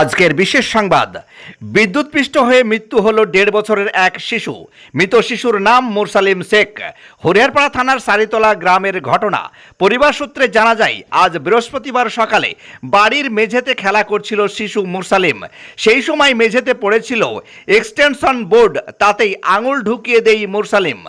আজকের বিশেষ সংবাদ, বিদ্যুৎপৃষ্ট হয়ে মৃত্যু হলো দেড় বছরের এক শিশু। মৃত শিশুর নাম মুরসালিম শেখ। হরিয়ারপাড়া থানার সারিতলা গ্রামের ঘটনা। পরিবার সূত্রে জানা যায়, আজ বৃহস্পতিবার সকালে বাড়ির মেঝেতে খেলা করছিল শিশু মুরসালিম। সেই সময় মেঝেতে পড়েছিল এক্সটেনশন বোর্ড, তাতেই আঙুল ঢুকিয়ে দেই মুরসালিম।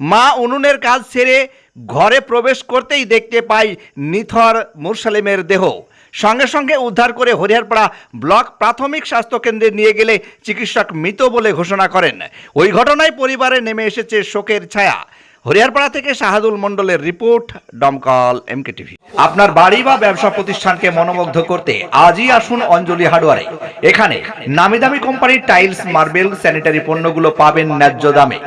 মা উনুনের কাজ সেরে ঘরে প্রবেশ করতেই দেখতে পাই নিথর মুরসালিমের দেহ। সঙ্গে সঙ্গে উদ্ধার করে হরিহরপাড়া ব্লক প্রাথমিক স্বাস্থ্যকেন্দ্রে নিয়ে গেলে চিকিৎসক মৃত বলে ঘোষণা করেন। ওই ঘটনায় পরিবারে নেমে এসেছে শোকের ছায়া। হরিয়ারপাড়া থেকে শাহাদুল মণ্ডলের রিপোর্ট ডমকল এমকে টিভি আপনার বাড়ি বা ব্যবসা প্রতিষ্ঠানকে মনোমুগ্ধ করতে আজই আসুন অঞ্জলি হার্ডওয়ারে। এখানে নামি দামি কোম্পানির টাইলস মার্বেল স্যানিটারি পণ্যগুলো পাবেন ন্যায্য দামে।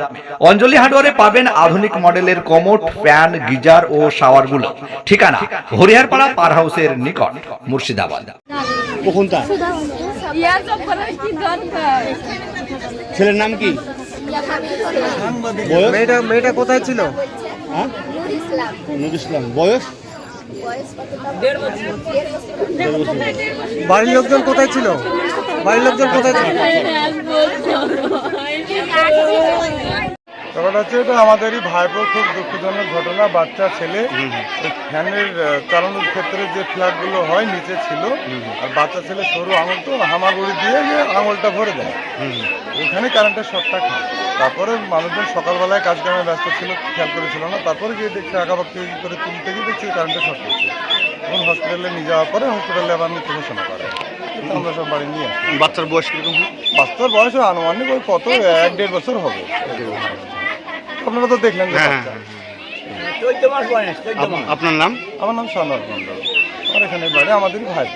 অঞ্জলি হার্ডওয়ারে পাবেন আধুনিক মডেলের কমোট ফ্যান গিজার ও শাওয়ারগুলো। ঠিকানা হরিয়ারপাড়া পার হাউসের নিকট মুর্শিদাবাদ। ছেলের নাম কি? মেয়েটা মেয়েটা কোথায় ছিল? হ্যাঁ? নুর ইসলাম। বয়স? বাড়ির লোকজন কোথায় ছিল? বাড়ির লোকজন কোথায় ছিল? ব্যাপারটা হচ্ছে এটা আমাদেরই ভাইপো খুব দুঃখজনক ঘটনা বাচ্চা ছেলে। ফ্যানের চালানোর ক্ষেত্রে যে ফ্ল্যাটগুলো হয় নিচে ছিল আর বাচ্চা ছেলে সরু আঙুল তো হামাগুড়ি দিয়ে যে আঙুলটা ভরে দেয়। ওখানে কারেন্টের শর্টটা খায়। তারপরে মানুষজন সকালবেলায় কাজ কামে ব্যস্ত ছিল খেয়াল করেছিল না। তারপরে গিয়ে দেখছে আঁকাবাক্তি করে তুলতে গিয়ে দেখছি কারেন্টের শর্ট করছে তখন হসপিটালে নিয়ে যাওয়ার পরে হসপিটালে আবার মৃত্যু ঘোষণা করে। আমরা সব বাড়ি নিয়ে আসি। বাচ্চার বয়স কীরকম? বাচ্চার বয়স আনুমানিক ওই কত এক দেড় বছর হবে। আপনারা তো দেখলেন যে হ্যাঁ, বাচ্চা। আপনার নাম? আমার নাম সনদ মন্ডল আমার এখানে বাড়ি আমাদের ভাই।